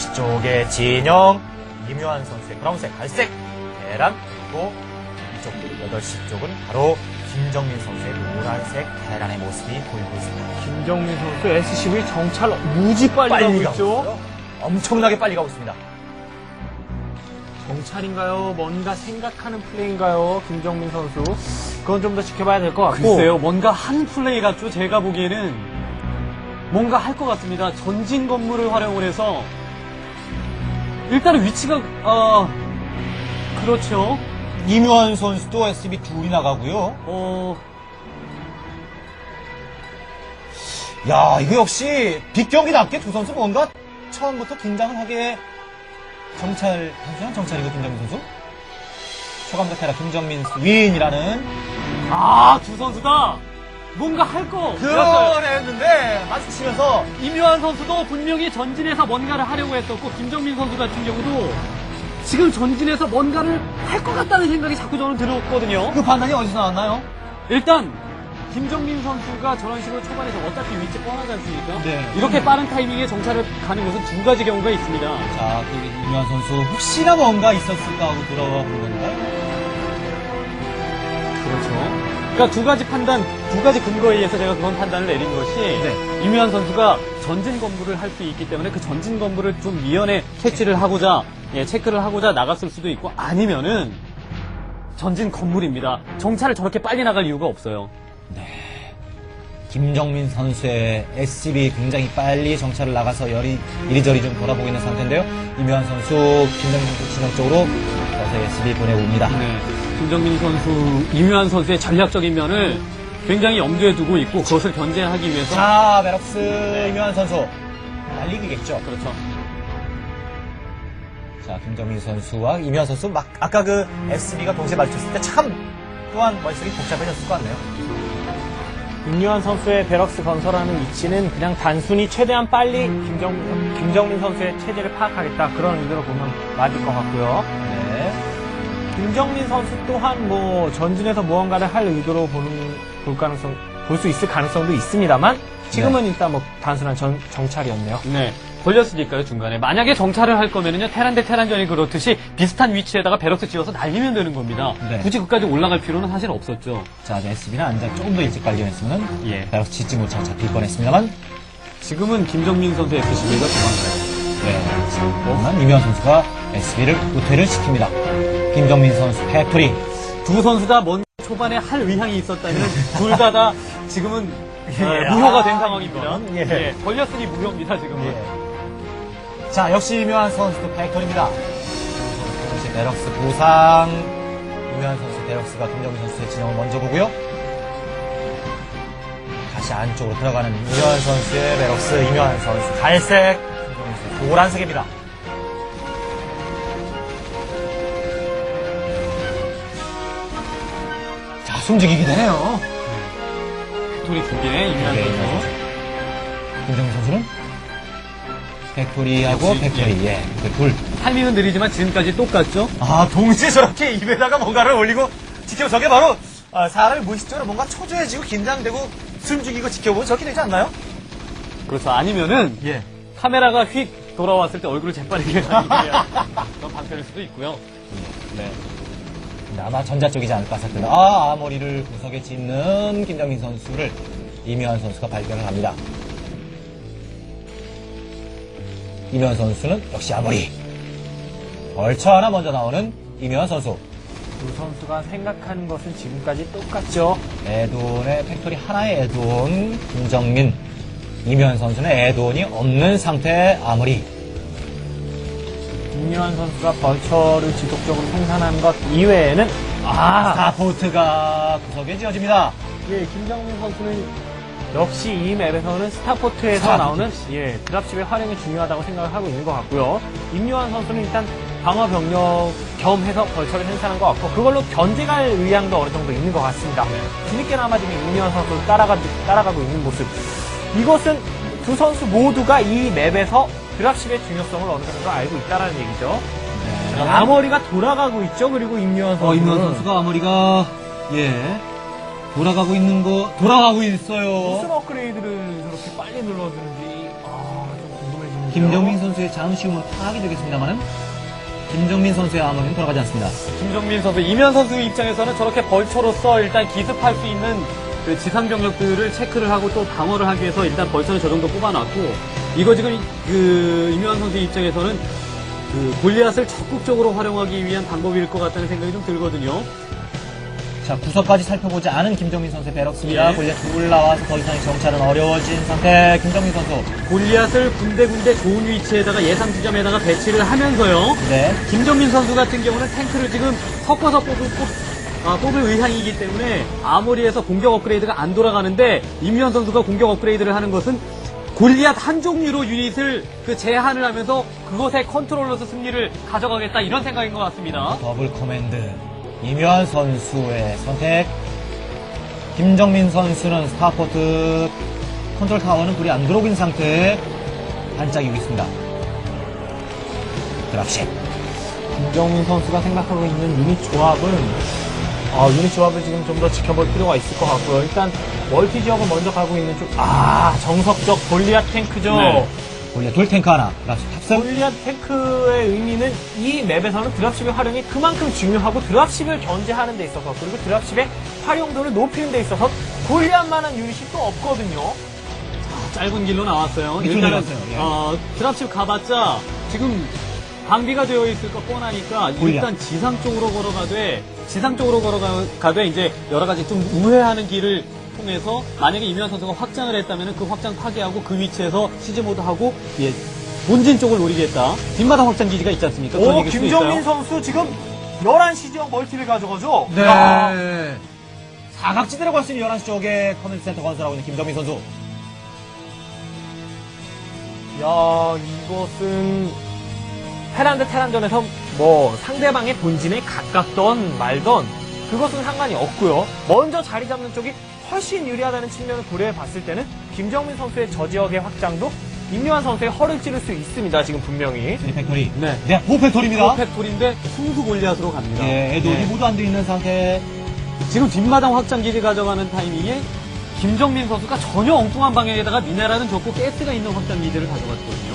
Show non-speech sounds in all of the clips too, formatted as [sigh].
12시 쪽에 진영, 김효한 선수의 브라운색, 갈색, 계란, 그리고 이쪽 8시 쪽은 바로 김정민 선수의 노란색 계란의 모습이 보이고 있습니다. 김정민 선수 SCV 정찰 무지 빨리, 빨리 가고 있죠? 엄청나게 빨리 가고 있습니다. 정찰인가요? 뭔가 생각하는 플레이인가요? 김정민 선수. 그건 좀 더 지켜봐야 될 것 같고. 글쎄요. 뭔가 한 플레이 같죠. 제가 보기에는 뭔가 할 것 같습니다. 전진 건물을 활용을 해서 일단은 위치가 어 그렇죠. 이묘한 선수도 SB 둘이 나가고요. 어 야, 이거 역시 빅경기답게 두 선수 뭔가 처음부터 긴장을 하게 정찰, 선수는 정찰이고 김정민 선수? 초감각 테라 김정민 윈이라는 아, 두 선수 다 뭔가 할 거. 그랬는데 마주치면서 이묘한 선수도 분명히 전진해서 뭔가를 하려고 했었고 김정민 선수 같은 경우도 지금 전진해서 뭔가를 할 것 같다는 생각이 자꾸 저는 들었거든요. 그 판단이 어디서 나왔나요? 일단 김정민 선수가 저런 식으로 초반에서 어차피 위치 뻔하지 않습니까? 네. 이렇게 빠른 타이밍에 정찰을 가는 것은 두 가지 경우가 있습니다. 자, 그 이묘한 선수 혹시나 뭔가 있었을까 하고 들어가 본 건가요? 그러니까 두 가지 판단, 두 가지 근거에 의해서 제가 그런 판단을 내린 것이 네. 이묘한 선수가 전진 건물을 할수 있기 때문에 그 전진 건물을 좀 미연에 캐치를 하고자 예, 체크를 하고자 나갔을 수도 있고 아니면은 전진 건물입니다. 정찰을 저렇게 빨리 나갈 이유가 없어요. 김정민 선수의 SCB 굉장히 빨리 정찰을 나가서 열이 이리저리 좀 돌아보고 있는 상태인데요. 이묘한 선수 김정민 선수 진영 쪽으로 SCB 보내봅니다. 네. 김정민 선수, 이묘한 선수의 전략적인 면을 굉장히 염두에 두고 있고 그것을 견제하기 위해서 자, 베럭스 이묘한 선수 날리기겠죠. 그렇죠. 자, 김정민 선수와 이묘한 선수 막 아까 그 SCB가 동시에 마주쳤을 때 참 또한 머릿속이 복잡해졌을 것 같네요. 윤요한 선수의 베럭스 건설하는 위치는 그냥 단순히 최대한 빨리 김정, 김정민 선수의 체제를 파악하겠다. 그런 의도로 보면 맞을 것 같고요. 네. 김정민 선수 또한 뭐 전진해서 무언가를 할 의도로 보는, 볼 가능성, 볼 수 있을 가능성도 있습니다만 지금은 일단 뭐 단순한 전- 정찰이었네요. 네. 걸렸으니까요, 중간에. 만약에 정찰을 할 거면은요, 테란 대 테란전이 그렇듯이 비슷한 위치에다가 베럭스 지어서 날리면 되는 겁니다. 네. 굳이 그까지 올라갈 필요는 사실 없었죠. 자, SCB는 안장 조금 더 일찍 발견했으면 예. 베럭스 짓지 못하고 잡힐 뻔했습니다만 지금은 김정민 선수 FCB가 도망가요. 네. 그러면 이묘한 선수가 SCB를 우퇴를 시킵니다. 김정민 선수 패토리 두 선수 다 먼저 초반에 할 의향이 있었다면 둘 다 다 지금은 어, 예. 무효가 된 아, 상황입니다. 이건, 예. 걸렸으니 무효입니다, 지금은. 예. 자, 역시 이묘한 선수도 팩토리입니다. 이제 베럭스 보상. 이묘한 선수 베럭스가 김정민 선수의 진영을 먼저 보고요. 다시 안쪽으로 들어가는 이묘한 선수의 베럭스, 이묘한 선수 갈색, 김정민 선수 노란색입니다. 숨죽이게 되네요. 팩토리 두 개, 이면 네, 선수. 김정민 선수는 팩토리하고 역시, 팩토리, 예, 그 둘. 타이밍은 느리지만 지금까지 똑같죠? 아, 동시에 저렇게 [laughs] 입에다가 뭔가를 올리고 지켜 저게 바로 아, 사람이 무의식적으로 뭔가 초조해지고 긴장되고 숨죽이고 지켜보고 저렇게 되지 않나요? 그렇죠. 아니면은 예. 카메라가 휙 돌아왔을 때 얼굴을 재빠르게 [laughs] 위한 그런 방편일 수도 있고요. 네. 아마 전자 쪽이지 않을까 생각합니다. 아, 아머리를 구석에 짓는 김정민 선수를 이묘한 선수가 발견을 합니다. 이묘한 선수는 역시 아머리. 벌처 하나 먼저 나오는 이묘한 선수. 두 선수가 생각하는 것은 지금까지 똑같죠. 에돈의 팩토리 하나의 에돈 김정민 이면 선수는 에돈이 없는 상태의 아무리 윤요한 선수가 벌처를 지속적으로 생산하는 것 이외에는 아, 스타포트가 구석에 지어집니다 예, 김정민 선수는 역시 이 맵에서는 스타포트에서 스타포트. 나오는 예, 드랍십의 활용이 중요하다고 생각을 하고 있는 것 같고요. 임요한 선수는 일단 방어 병력 겸해서 벌처를 생산한 것 같고 그걸로 견제갈 의향도 어느 정도 있는 것 같습니다. 뒤늦게나마 지금 임요한 선수를 따라가, 따라가고 있는 모습. 이것은 두 선수 모두가 이 맵에서 드랍십의 중요성을 어느 정도 알고 있다는 얘기죠. 아머리가 돌아가고 있죠. 그리고 임요한 선수. 어, 임현 선수가 아무리가 예 돌아가고 있는 거 돌아가고 무슨 있어요. 업그레이드를 저렇게 빨리 눌러주는지 아, 좀 궁금해지는데요. 김정민 선수의 후면 파악이 되겠습니다만은 김정민 선수의 아머리는 돌아가지 않습니다. 김정민 선수, 이면 선수 입장에서는 저렇게 벌처로서 일단 기습할 수 있는 그 지상 병력들을 체크를 하고 또 방어를 하기 위해서 일단 벌처는 저 정도 뽑아놨고 이거 지금 그 이면 선수 입장에서는 그 골리앗을 적극적으로 활용하기 위한 방법일 것 같다는 생각이 좀 들거든요. 자, 구석까지 살펴보지 않은 김정민 선수의 배럭스입니다. 예. 골리앗 올라와서 더 이상의 정찰은 어려워진 상태. 김정민 선수. 골리앗을 군데군데 좋은 위치에다가 예상 지점에다가 배치를 하면서요. 네. 김정민 선수 같은 경우는 탱크를 지금 섞어서 뽑을, 뽑, 아, 뽑을 의향이기 때문에 아무리에서 공격 업그레이드가 안 돌아가는데 임현 선수가 공격 업그레이드를 하는 것은 골리앗 한 종류로 유닛을 그 제한을 하면서 그것의 컨트롤러스 승리를 가져가겠다 이런 생각인 것 같습니다. 더블 커맨드. 이묘한 선수의 선택. 김정민 선수는 스타포트 컨트롤 타워는 불이 안 들어오고 있는 상태. 반짝이고 있습니다. 드랍십. 김정민 선수가 생각하고 있는 유닛 조합은 아, 유닛 조합을 지금 좀 더 지켜볼 필요가 있을 것 같고요. 일단 멀티 지역을 먼저 가고 있는 쪽, 아 정석적 골리앗 탱크죠. 네. 골리앗 돌 탱크 하나. 드랍십 탑승. 골리앗 탱크의 의미는 이 맵에서는 드랍십의 활용이 그만큼 중요하고 드랍십을 견제하는 데 있어서 그리고 드랍십의 활용도를 높이는 데 있어서 골리앗만한 유닛이 또 없거든요. 짧은 길로 나왔어요. 이쪽으로 일단은 나왔어요, 예. 어, 드랍십 가봤자 지금 방비가 되어 있을 거 뻔하니까. 일단 지상 쪽으로 걸어가되 지상 쪽으로 걸어가되 이제 여러 가지 좀 우회하는 길을 통해서 만약에 이면 선수가 확장을 했다면 그 확장 파괴하고 그 위치에서 시즈 모드 하고 예 본진 쪽을 노리겠다. 뒷마당 확장 기지가 있지 않습니까? 오, 김정민. 선수 지금 11시 지역 멀티를 가져가죠? 네. 야, 사각지대라고 할 수 있는 11시 쪽에 커맨드 센터 건설하고 있는 김정민 선수. 야, 이것은 테란 대 테란전에서 뭐 상대방의 본진에 가깝던 말던 그것은 상관이 없고요. 먼저 자리 잡는 쪽이 훨씬 유리하다는 측면을 고려해 봤을 때는 김정민 선수의 저 지역의 확장도 임요한 선수의 허를 찌를 수 있습니다. 지금 분명히. 팩토리. 네. 네, 포팩토리입니다. 퍼펙토리인데 순수 골리앗으로 갑니다. 예, 애도 네. 모두 안돼 있는 상태. 지금 뒷마당 확장 기지 가져가는 타이밍에 김정민 선수가 전혀 엉뚱한 방향에다가 미네랄은 적고 가스가 있는 확장 기지를 가져갔거든요.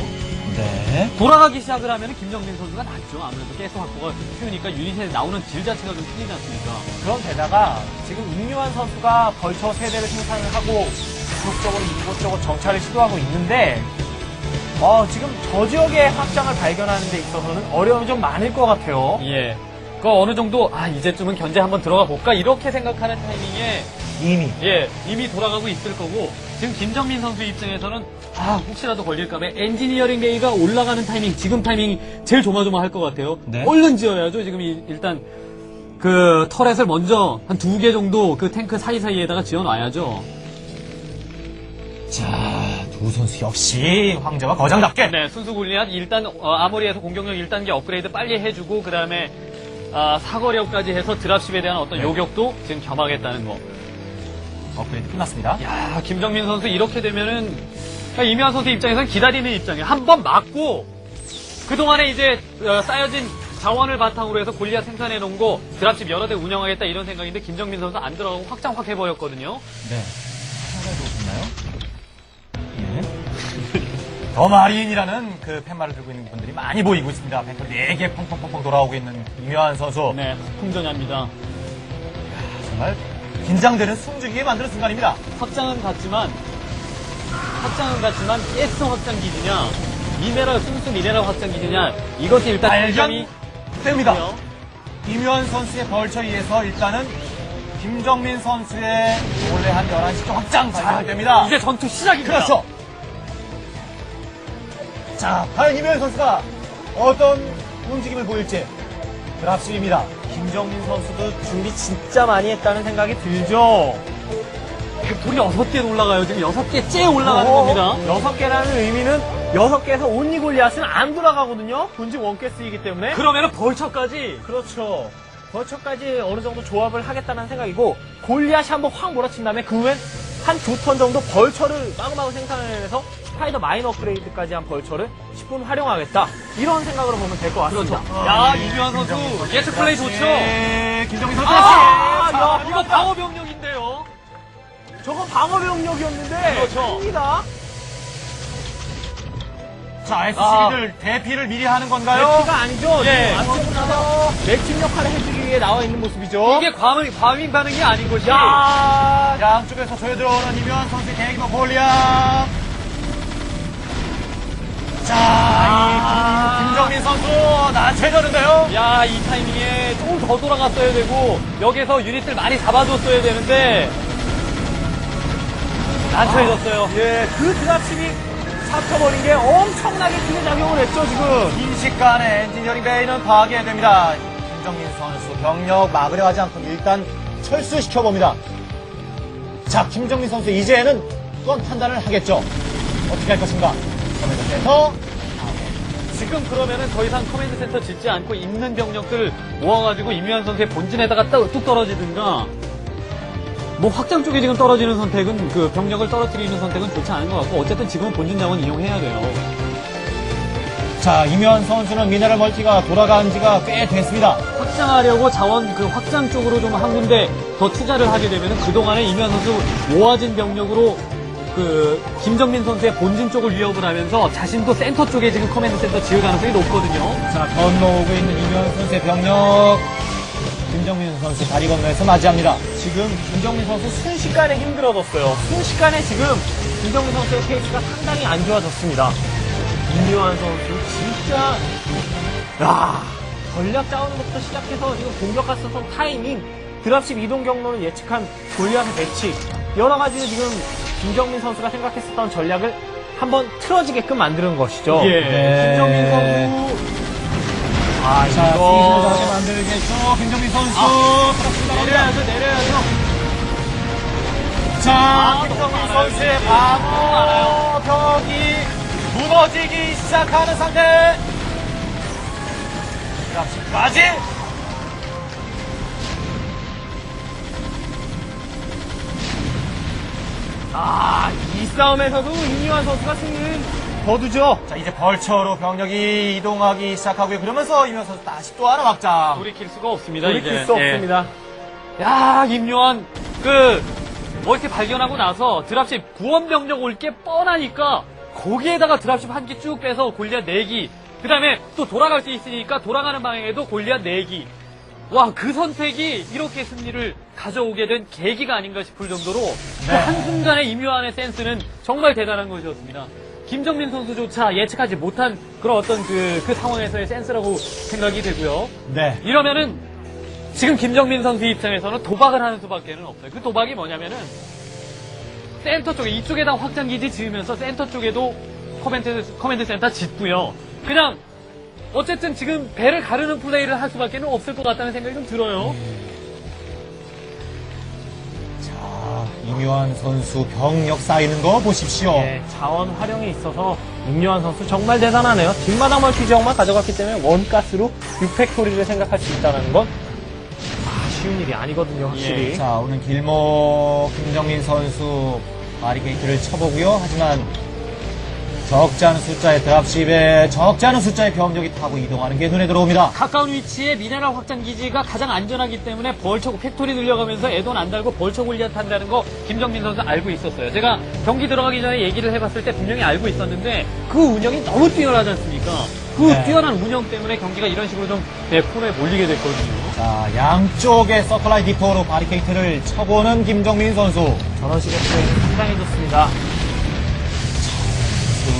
네. 돌아가기 시작을 하면 김정민 선수가 낫죠. 아무래도 가스 확보가 쉬우니까 유닛에 나오는 질 자체가 좀 틀리지 않습니까? 그런 데다가 지금 임요한 선수가 벌처 세대를 생산을 하고 지속적으로 이곳저곳 정찰을 시도하고 있는데 어, 지금 저 지역의 확장을 발견하는 데 있어서는 어려움이 좀 많을 것 같아요. 예. 그 어느 정도 아 이제쯤은 견제 한번 들어가 볼까 이렇게 생각하는 타이밍에 이미. 예 이미 돌아가고 있을 거고 지금 김정민 선수 입장에서는 아 혹시라도 걸릴까봐 엔지니어링 베이가 올라가는 타이밍 지금 타이밍이 제일 조마조마할 것 같아요. 네. 얼른 지어야죠. 지금 이- 일단 그 터렛을 먼저 한 두 개 정도 그 탱크 사이사이에다가 지어놔야죠. 자, 두 선수 역시. 황제가 거장답게 네, 순수 골리앗 일단 어, 아머리에서 공격력 1단계 업그레이드 빨리 해주고 그 다음에 아, 사거리업까지 해서 드랍십에 대한 어떤 요격도 지금 겸하겠다는 거. 업그레이드 끝났습니다. 야, 김정민 선수 이렇게 되면은 그러니까 이면 선수 입장에서는 기다리는 입장이에요. 한 번 맞고 그동안에 이제 어, 쌓여진 자원을 바탕으로 해서 골리앗 생산해 놓은 거 드랍십 여러 대 운영하겠다 이런 생각인데 김정민 선수 안 들어가고 확장 확 해버렸거든요. 네. 상당히 좋으셨나요? 예. [laughs] 더 마린이라는 그 팻말을 들고 있는 분들이 많이 보이고 있습니다. 팩토리 4개 펑펑펑펑 돌아오고 있는 이묘한 선수. 네, 풍전야입니다. 정말 긴장되는 숨죽이게 만드는 순간입니다. 확장은 같지만 확장은 같지만 가스 확장 기지냐 미네랄 순수 미네랄 확장 기지냐 이것이 일단 발견 됩니다. 이묘한 선수의 벌처에 의해서 일단은 김정민 선수의 원래 한 11시 쪽 확장 발견됩니다. 이제 전투 시작입니다. 그렇죠. 자, 과연 이묘한 선수가 어떤 움직임을 보일지 드랍십입니다. 김정민 선수도 준비 진짜 많이 했다는 생각이 들죠. 팩토리 여섯 개 올라가요. 지금 여섯 개째 올라가는 어, 겁니다. 여섯 개라는 의미는 여섯 개에서 온리 골리앗은 안 돌아가거든요. 본진 원가스이기 때문에. 그러면은 벌처까지 그렇죠. 벌처까지 어느 정도 조합을 하겠다는 생각이고 골리앗이 한번 확 몰아친 다음에 그 후엔 한두턴 정도 벌처를 마구마구 생산을 해서 스파이더 마인 업그레이드까지 한 벌처를 10분 활용하겠다. 이런 생각으로 보면 될 것 같습니다. 그렇죠. 야 이규환 선수 예측 플레이 좋죠. 네, 김정민 선수 아, 역시 야, 이거 방어 병력인데요. 건 방어 병력이었는데. 그렇죠. 큽니다. 자, SCB를 대피를 미리 하는 건가요? 매치가 아니죠. 예. 안쪽으로 나서 매칭 역할을 해주기 위해 나와 있는 모습이죠. 이게 과민, 과민 반응이 아닌 것이. 야, 양쪽에서 조여 들어오는 이면 선수의 대기버 골리앗. 자, 이 김, 김정민 선수 나체되는데요. 야, 이 타이밍에 조금 더 돌아갔어야 되고, 여기서 유닛을 많이 잡아줬어야 되는데, 난처해졌어요. 예, 그 드랍십이 잡혀버린 게 엄청나게 크게 작용을 했죠, 지금. 순식간에 엔지니어링 베이는 파괴됩니다. 김정민 선수 병력 막으려 하지 않고 일단 철수시켜봅니다. 자, 김정민 선수 이제는 또한 판단을 하겠죠. 어떻게 할 것인가? 커맨드 센터. 지금 그러면은 더 이상 커맨드 센터 짓지 않고 있는 병력들 모아가지고 임유한 선수의 본진에다가 또- 뚝 떨어지든가, 뭐 확장 쪽에 지금 떨어지는 선택은 그 병력을 떨어뜨리는 선택은 좋지 않은 것 같고 어쨌든 지금은 본진 자원 이용해야 돼요. 자, 이면 선수는 미네랄 멀티가 돌아간 지가 꽤 됐습니다. 확장하려고 자원 그 확장 쪽으로 좀 한 군데 더 투자를 하게 되면은 그동안에 이면 선수 모아진 병력으로 그 김정민 선수의 본진 쪽을 위협을 하면서 자신도 센터 쪽에 지금 커맨드 센터 지을 가능성이 높거든요. 자, 건너오고 있는 이면 선수의 병력. 김정민 선수 다리 건너에서 맞이합니다. 지금 김정민 선수 순식간에 힘들어졌어요. 순식간에 지금 김정민 선수의 페이스가 상당히 안 좋아졌습니다. 임요한 선수 진짜 야 전략 짜오는 것부터 시작해서 지금 공격 갔었던 타이밍 드랍십 이동 경로를 예측한 골리앗의 배치 여러 가지를 지금 김정민 선수가 생각했었던 전략을 한번 틀어지게끔 만드는 것이죠. 예. 네. 김정민 선수 아 자, 이거 시즌을 저렇게 만들겠죠. 김정민 선수. 내려야죠, 내려야죠. 자, 김정민 많아요. 선수의 방어 벽이 무너지기 시작하는 상태. 드랍십까지. 아, 이 싸움에서도 임요한 선수가 승리를 거두죠. 자, 이제 벌처로 병력이 이동하기 시작하고요. 그러면서 이면 선수 다시 또 하나 확장. 돌이킬 수가 없습니다. 돌이킬 이제. 수 예. 없습니다. 야, 임요한, 그, 뭐 이렇게 발견하고 나서 드랍십 구원 병력 올 게 뻔하니까 거기에다가 드랍십 한 개 쭉 빼서 골리앗 4기. 그 다음에 또 돌아갈 수 있으니까 돌아가는 방향에도 골리앗 4기. 와, 그 선택이 이렇게 승리를 가져오게 된 계기가 아닌가 싶을 정도로 그 한순간에 임요한의 센스는 정말 대단한 것이었습니다. 김정민 선수조차 예측하지 못한 그런 어떤 그, 그 상황에서의 센스라고 생각이 되고요. 네. 이러면은 지금 김정민 선수 입장에서는 도박을 하는 수밖에는 없어요. 그 도박이 뭐냐면은 센터 쪽에 이쪽에다 확장 기지 지으면서 센터 쪽에도 커맨드 커맨드 센터 짓고요. 그냥 어쨌든 지금 배를 가르는 플레이를 할 수밖에 는 없을 것 같다는 생각이 좀 들어요. 자, 이묘한 선수 병력 쌓이는 거 보십시오. 예, 자원 활용에 있어서 임요한 선수 정말 대단하네요. 뒷마당 멀티 지역만 가져갔기 때문에 원가스로 6팩토리를 생각할 수 있다는 건 아, 쉬운 일이 아니거든요, 확실히. 예, 자, 오늘 길목 김정민 선수 바리케이트를 쳐보고요. 하지만 적지 않은 숫자의 드랍십에 적지 않은 숫자의 병력이 타고 이동하는 게 눈에 들어옵니다. 가까운 위치에 미네랄 확장 기지가 가장 안전하기 때문에 벌처 팩토리 늘려가면서 애돈 안 달고 벌처 골리앗 한다는 거 김정민 선수 알고 있었어요. 제가 경기 들어가기 전에 얘기를 해봤을 때 분명히 알고 있었는데 그 운영이 너무 뛰어나지 않습니까? 그 네. 뛰어난 운영 때문에 경기가 이런 식으로 좀 네, 프로에 몰리게 됐거든요. 자, 양쪽에 서플라이 디포로 바리케이트를 쳐보는 김정민 선수. 저런 식의 플레이는 상당히 좋습니다.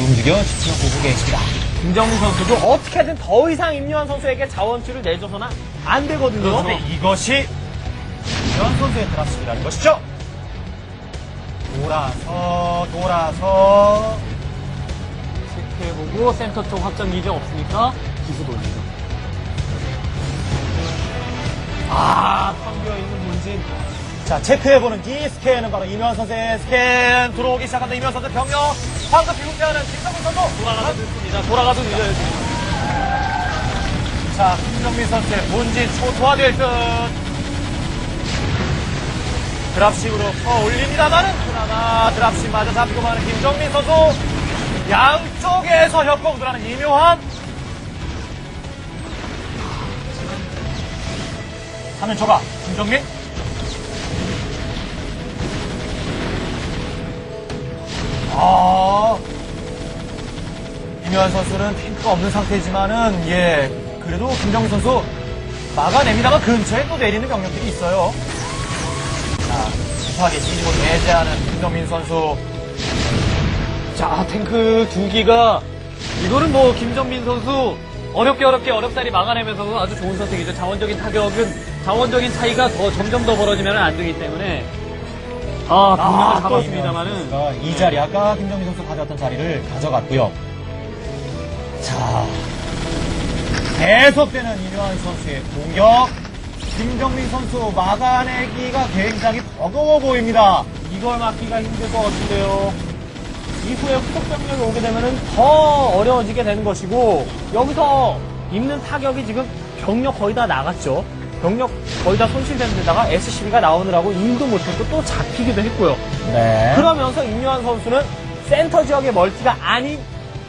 움직여 집중력 보고 계십니다. 김정민 선수도 어떻게든 더 이상 임요한 선수에게 자원줄을 내줘서는 안 되거든요. 그런데 이것이 이면 선수의 드랍십이라는 것이죠. 돌아서, 돌아서. 체크해보고 센터 쪽 확장 기지 없으니까 기수 돌리죠. 아, 텅비어 있는 본진. 자, 체크해보는 이 스캔은 바로 이면 선수의 스캔. 들어오기 시작한다. 이면 선수 병력. 방금 비웃자는 김정민 선수. 돌아가도 늦습니다. 돌아가도 늦어요. 지금. 자, 김정민 선수의 본진 초토화될 듯. 드랍식으로 퍼 올립니다만은 그나마 드랍식마저 잡히고 마는 김정민 선수. 양쪽에서 협공들하는 이묘한. 하는 초가 김정민. 아, 이묘한 선수는 탱크가 없는 상태지만은, 예, 그래도 김정민 선수 막아냅니다만 근처에 또 내리는 병력들이 있어요. 자, 급하게 뒤집어 내재하는 김정민 선수. 자, 탱크 두 기가 이거는 뭐 김정민 선수 어렵게 어렵게 어렵다리 막아내면서 아주 좋은 선택이죠. 자원적인 타격은 자원적인 차이가 더 점점 더 벌어지면 안 되기 때문에 아, 분명을 잡았습니다만은 선수가 이 자리, 아까 김정민 선수 가져왔던 자리를 가져갔고요. 자, 계속되는 이묘한 선수의 공격. 김정민 선수 막아내기가 굉장히 버거워 보입니다. 이걸 막기가 힘들 것 같은데요. 이후에 후속 병력이 오게 되면은 더 어려워지게 되는 것이고 여기서 입는 타격이 지금 병력 거의 다 나갔죠. 병력 거의 다 손실된 데다가 SCB가 나오느라고 일도 못했고 또 잡히기도 했고요. 네. 그러면서 임요한 선수는 센터 지역의 멀티가 아닌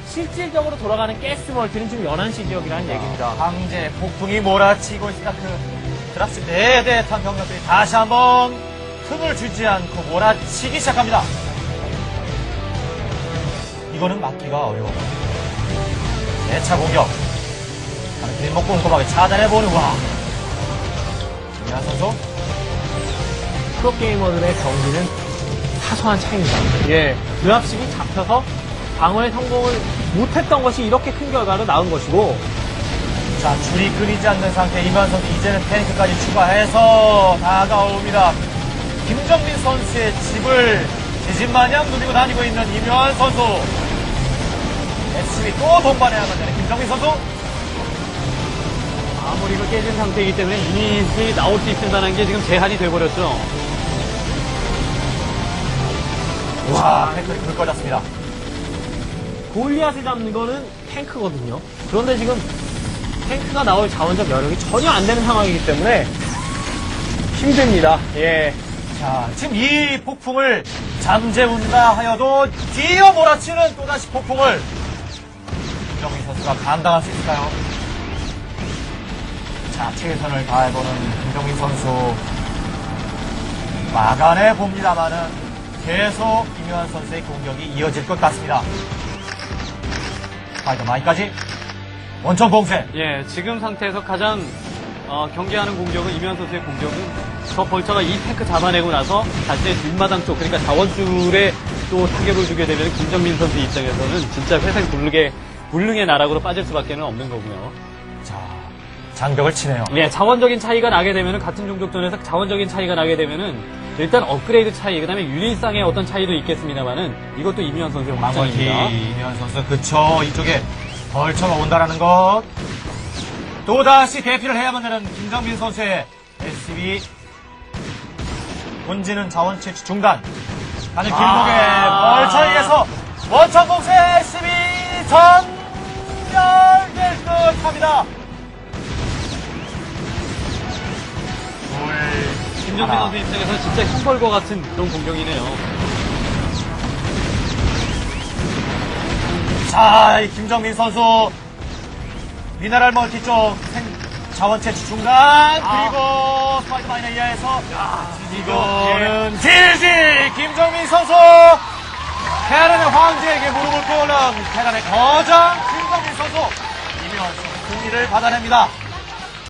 실질적으로 돌아가는 가스 멀티는 지금 연안시 지역이라는 얘기입니다. 황제 폭풍이 몰아치고 있다. 그 드랍스 대대탄 병력들이 다시 한번 틈을 주지 않고 몰아치기 시작합니다. 이거는 막기가 어려워. 4차 공격. 하는 길목 꼼꼼하게 차단해보는 와. 선수. 프로게이머들의 경기는 사소한 차이입니다. 예. 드랍식이 잡혀서 방어에 성공을 못했던 것이 이렇게 큰 결과로 나온 것이고 자, 줄이 끊이지 않는 상태 이만 선수 이제는 탱크까지 추가해서 다가옵니다. 김정민 선수의 집을 지진 마냥 누리고 다니고 있는 이묘한 선수. SB 또 동반해야만 되는 김정민 선수. 아무리가 깨진 상태이기 때문에 유닛이 나올 수 있다는 게 지금 제한이 돼버렸죠. 와, 탱크를 불 꺼졌습니다. 골리앗을 잡는 거는 탱크거든요. 그런데 지금 탱크가 나올 자원적 여력이 전혀 안 되는 상황이기 때문에 힘듭니다. 예. 자, 지금 이 폭풍을 잠재운다 하여도 뛰어 몰아치는 또다시 폭풍을 김정민 선수가 감당할 수 있을까요? 자, 최선을 다해보는 김정민 선수 막아내 봅니다만은 계속 김효한 선수의 공격이 이어질 것 같습니다. 스파이더마이까지 원천 봉쇄. 예, 지금 상태에서 가장 어, 경계하는 공격은 이면 선수의 공격은 저 벌처가 이 탱크 잡아내고 나서 자신의 뒷마당 쪽 그러니까 자원줄에 또 타격을 주게 되면 김정민 선수 입장에서는 진짜 회생 불능의 불능의 나락으로 빠질 수밖에 없는 거고요. 자, 장벽을 치네요. 예, 자원적인 차이가 나게 되면은 같은 종족전에서 자원적인 차이가 나게 되면은 일단 업그레이드 차이, 그다음에 유닛상의 어떤 차이도 있겠습니다만은 이것도 이면 선수의 확장입니다. 이면 선수 그쵸 이쪽에 벌처가 온다라는 것 또 다시 대피를 해야만 되는 김정민 선수의 SB 본진은 자원 채취 중단 가는 길목에 아. 벌처에 의해서 원천 공세 SB 전멸될 듯 합니다 김정민. 선수 입장에서는 진짜 형벌과 같은 그런 공격이네요. 자, 이 김정민 선수. 미네랄 멀티 쪽 생- 자원 채취 중간. 그리고 스파이더마인에 의해서 이거는 지지. 김정민 선수. 테란의 황제에게 무릎을 꿇는 테란의 거장 김정민 선수. 이면 승리를 받아냅니다.